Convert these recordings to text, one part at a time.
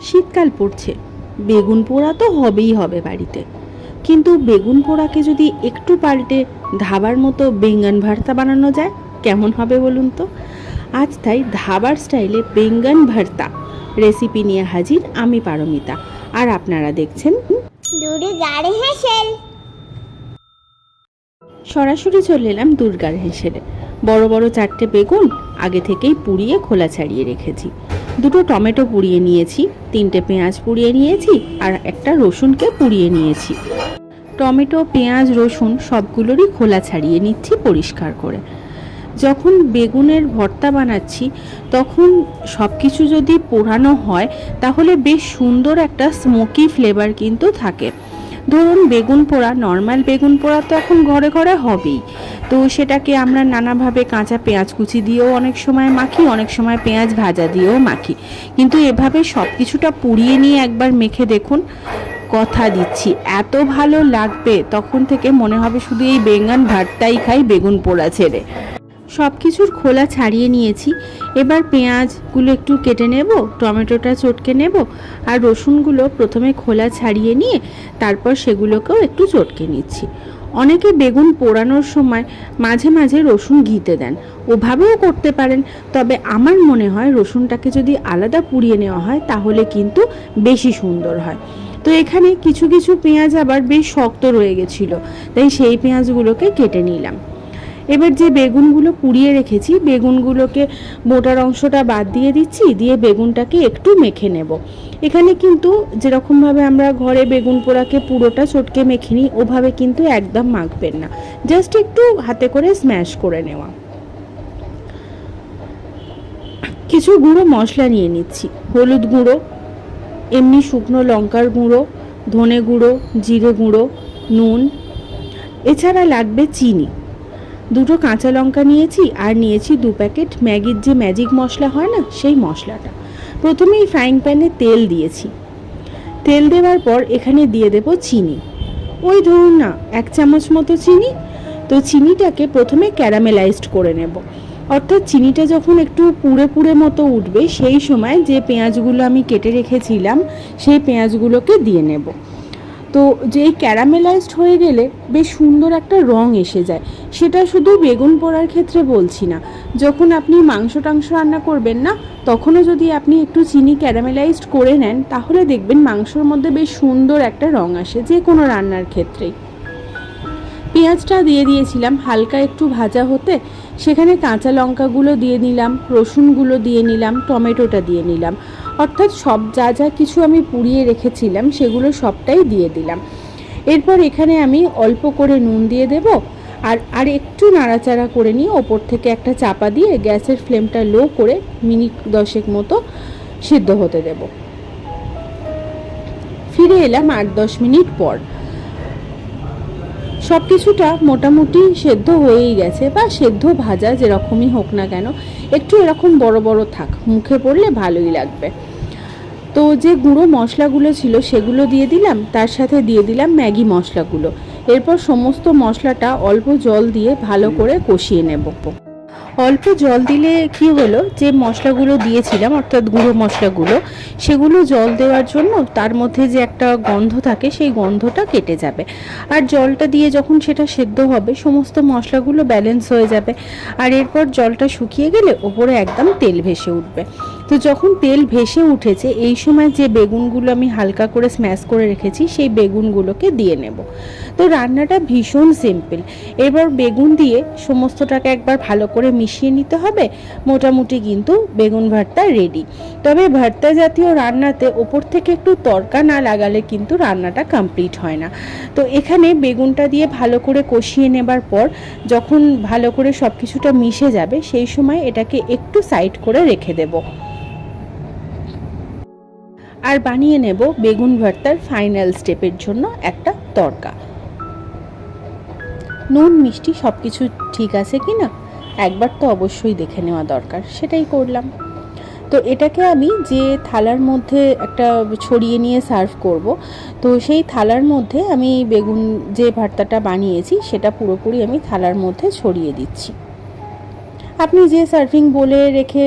শীতকাল পড়ছে। বেগুন পোড়া তো হবেই হবে বাড়িতে। কিন্তু বেগুন পোড়াকে যদি একটু পাল্টে ধাবার মতো বেঙ্গন ভর্তা বানানো যায় কেমন হবে বলুন তো? আজ তাই ধাবার স্টাইলে বেঙ্গন ভর্তা রেসিপি নিয়ে হাজির আমি পারমিতা। আর আপনারা দেখছেন সরাসরি চলে এলাম দুর্গার হেসেলে। বড় বড় চারটে বেগুন আগে থেকেই পুড়িয়ে খোলা ছাড়িয়ে রেখেছি। দুটো টমেটো পুড়িয়ে নিয়েছি, তিনটে পেঁয়াজ পুড়িয়ে নিয়েছি আর একটা রসুনকে পুড়িয়ে নিয়েছি। টমেটো, পেঁয়াজ, রসুন সবগুলোরই খোলা ছাড়িয়ে নিচ্ছি পরিষ্কার করে। যখন বেগুনের ভর্তা বানাচ্ছি, তখন সব কিছু যদি পোড়ানো হয়, তাহলে বেশ সুন্দর একটা স্মোকি ফ্লেভার কিন্তু থাকে। ধরুন, বেগুন পোড়া নর্মাল বেগুন পোড়া তো এখন ঘরে ঘরে হবেই। তো সেটাকে আমরা নানাভাবে কাঁচা পেঁয়াজ কুচি দিয়েও অনেক সময় মাখি, অনেক সময় পেঁয়াজ ভাজা দিয়েও মাখি। কিন্তু এভাবে সব কিছুটা পুড়িয়ে নিয়ে একবার মেখে দেখুন, কথা দিচ্ছি। এত ভালো লাগবে, তখন থেকে মনে হবে শুধু এই বেঙ্গন ভাতটাই খাই, বেগুন পোড়া ছেড়ে। সব কিছুর খোলা ছাড়িয়ে নিয়েছি। এবার পেঁয়াজগুলো একটু কেটে নেব, টমেটোটা চটকে নেব, আর রসুনগুলো প্রথমে খোলা ছাড়িয়ে নিয়ে তারপর সেগুলোকেও একটু চটকে নিচ্ছি। অনেকে বেগুন পোড়ানোর সময় মাঝে মাঝে রসুন ঘিতে দেন। ওভাবেও করতে পারেন, তবে আমার মনে হয় রসুনটাকে যদি আলাদা পুড়িয়ে নেওয়া হয়, তাহলে কিন্তু বেশি সুন্দর হয়। তো এখানে কিছু কিছু পেঁয়াজ আবার বেশ শক্ত রয়ে গেছিল, তাই সেই পেঁয়াজগুলোকে কেটে নিলাম। এবার যে বেগুনগুলো পুড়িয়ে রেখেছি, বেগুনগুলোকে মোটার অংশটা বাদ দিয়ে দিচ্ছি, দিয়ে বেগুনটাকে একটু মেখে নেব। এখানে কিন্তু যেরকমভাবে আমরা ঘরে বেগুন পোড়াকে পুরোটা চটকে মেখে নিই, ওভাবে কিন্তু একদম মাখবেন না। জাস্ট একটু হাতে করে স্ম্যাশ করে নেওয়া। কিছু গুঁড়ো মশলা নিয়ে নিচ্ছি। হলুদ গুঁড়ো, এমনি শুকনো লঙ্কার গুঁড়ো, ধনে গুঁড়ো, জিরে গুঁড়ো, নুন। এছাড়া লাগবে চিনি। দুটো কাঁচা লঙ্কা নিয়েছি আর নিয়েছি দু প্যাকেট ম্যাগির যে ম্যাজিক মশলা হয় না, সেই মশলাটা। প্রথমেই ফ্রাইং প্যানে তেল দিয়েছি। তেল দেওয়ার পর এখানে দিয়ে দেব চিনি। ওই ধরুন না, এক চামচ মতো চিনি। তো চিনিটাকে প্রথমে ক্যারামেলাইজড করে নেব। অর্থাৎ চিনিটা যখন একটু পুড়ে পুড়ে মতো উঠবে, সেই সময় যে পেঁয়াজগুলো আমি কেটে রেখেছিলাম, সেই পেঁয়াজগুলোকে দিয়ে নেব। তো যেই ক্যারামেলাইজড হয়ে গেলে বেশ সুন্দর একটা রং এসে যায়। সেটা শুধু বেগুন পোড়ার ক্ষেত্রে বলছি না। যখন আপনি মাংস টাংস রান্না করবেন না, তখনও যদি আপনি একটু চিনি ক্যারামেলাইজড করে নেন, তাহলে দেখবেন মাংসর মধ্যে বেশ সুন্দর একটা রং আসে যে কোনো রান্নার ক্ষেত্রেই। পেঁয়াজটা দিয়ে দিয়েছিলাম, হালকা একটু ভাজা হতে। সেখানে কাঁচা লঙ্কাগুলো দিয়ে নিলাম, রসুনগুলো দিয়ে নিলাম, টমেটোটা দিয়ে নিলাম। অর্থাৎ সব যা যা কিছু আমি পুড়িয়ে রেখেছিলাম, সেগুলো সবটাই দিয়ে দিলাম। এরপর এখানে আমি অল্প করে নুন দিয়ে দেব আর আর একটু নাড়াচাড়া করে নিয়ে ওপর থেকে একটা চাপা দিয়ে গ্যাসের ফ্লেমটা লো করে মিনিট দশেক মতো সিদ্ধ হতে দেব। ফিরে এলাম আট দশ মিনিট পর। সব কিছুটা মোটামুটি সেদ্ধ হয়েই গেছে বা সেদ্ধ ভাজা যেরকমই হোক না কেন একটু এরকম বড় বড় থাক, মুখে পড়লে ভালোই লাগবে। তো যে গুঁড়ো মশলাগুলো ছিল সেগুলো দিয়ে দিলাম, তার সাথে দিয়ে দিলাম ম্যাগি মশলাগুলো। এরপর সমস্ত মশলাটা অল্প জল দিয়ে ভালো করে কষিয়ে নেব। অল্প জল দিলে কি হলো? যে মশলাগুলো দিয়েছিলাম, অর্থাৎ গুঁড়ো মশলাগুলো, সেগুলো জল দেওয়ার জন্য তার মধ্যে যে একটা গন্ধ থাকে, সেই গন্ধটা কেটে যাবে। আর জলটা দিয়ে যখন সেটা সেদ্ধ হবে, সমস্ত মশলাগুলো ব্যালেন্স হয়ে যাবে। আর এরপর জলটা শুকিয়ে গেলে ওপরে একদম তেল ভেসে উঠবে। তো যখন তেল ভেসে উঠেছে, এই সময় যে বেগুনগুলো আমি হালকা করে স্ম্যাশ করে রেখেছি, সেই বেগুনগুলোকে দিয়ে নেব। তো রান্নাটা ভীষণ সিম্পল এবার বেগুন দিয়ে সমস্তটাকে একবার ভালো করে মিশিয়ে নিতে হবে। মোটামুটি কিন্তু বেগুন ভর্তা রেডি তবে ভর্তা জাতীয় রান্নাতে ওপর থেকে একটু তরকা না লাগালে কিন্তু রান্নাটা কমপ্লিট হয় না। তো এখানে বেগুনটা দিয়ে ভালো করে কষিয়ে নেবার পর, যখন ভালো করে সব কিছুটা মিশে যাবে, সেই সময় এটাকে একটু সাইড করে রেখে দেবো। আর বানিয়ে নেব বেগুন ভর্তার ফাইনাল স্টেপের জন্য একটা তড়কা নুন, মিষ্টি সব কিছু ঠিক আছে কি না একবার তো অবশ্যই দেখে নেওয়া দরকার, সেটাই করলাম। তো এটাকে আমি যে থালার মধ্যে একটা ছড়িয়ে নিয়ে সার্ভ করব, তো সেই থালার মধ্যে আমি বেগুন যে ভর্তাটা বানিয়েছি, সেটা পুরোপুরি আমি থালার মধ্যে ছড়িয়ে দিচ্ছি। আপনি যে সার্ভিং বলে রেখে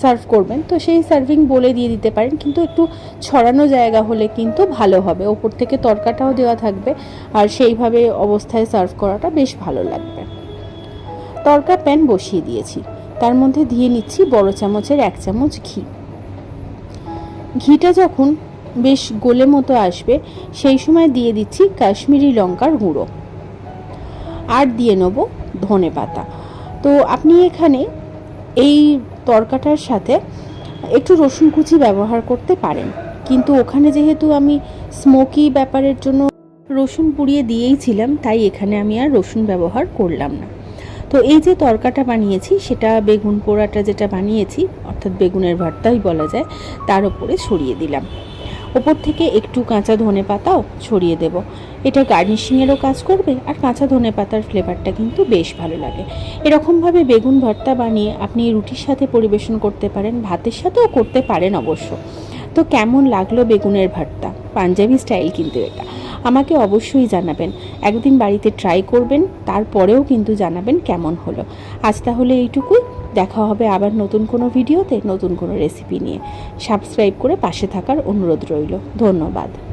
সার্ভ করবেন, তো সেই সার্ভিং বলে দিয়ে দিতে পারেন, কিন্তু একটু ছড়ানো জায়গা হলে কিন্তু ভালো হবে। ওপর থেকে তরকাটাও দেওয়া থাকবে, আর সেইভাবে অবস্থায় সার্ভ করাটা বেশ ভালো লাগবে। তরকা প্যান বসিয়ে দিয়েছি। তার মধ্যে দিয়ে নিচ্ছি বড় চামচের এক চামচ ঘি। ঘিটা যখন বেশ গোলে মতো আসবে, সেই সময় দিয়ে দিচ্ছি কাশ্মীরি লঙ্কার গুঁড়ো। আর দিয়ে নেব ধনে পাতা। তো আপনি এখানে এই তরকাটার সাথে একটু রসুন কুচি ব্যবহার করতে পারেন। কিন্তু ওখানে যেহেতু আমি স্মোকি ব্যাপারের জন্য রসুন পুড়িয়ে দিয়েইছিলাম, তাই এখানে আমি আর রসুন ব্যবহার করলাম না। তো এই যে তরকাটা বানিয়েছি, সেটা বেগুন পোড়াটা যেটা বানিয়েছি, অর্থাৎ বেগুনের ভর্তাই বলা যায়, তার উপরে ছড়িয়ে দিলাম। ওপর থেকে একটু কাঁচা ধনে পাতাও ছড়িয়ে দেব। এটা গার্নিশিংয়েরও কাজ করবে আর কাঁচা ধনে পাতার ফ্লেভারটা কিন্তু বেশ ভালো লাগে। এরকমভাবে বেগুন ভর্তা বানিয়ে আপনি রুটির সাথে পরিবেশন করতে পারেন, ভাতের সাথেও করতে পারেন অবশ্য। তো কেমন লাগল বেগুনের ভর্তা? পাঞ্জাবি স্টাইল কিন্তু এটা। আমাকে অবশ্যই জানাবেন। একদিন বাড়িতে ট্রাই করবেন, তারপরেও কিন্তু জানাবেন কেমন হলো। আজ তাহলে এইটুকুই। দেখা হবে আবার নতুন কোনো ভিডিওতে, নতুন কোনো রেসিপি নিয়ে। সাবস্ক্রাইব করে পাশে থাকার অনুরোধ রইল। ধন্যবাদ।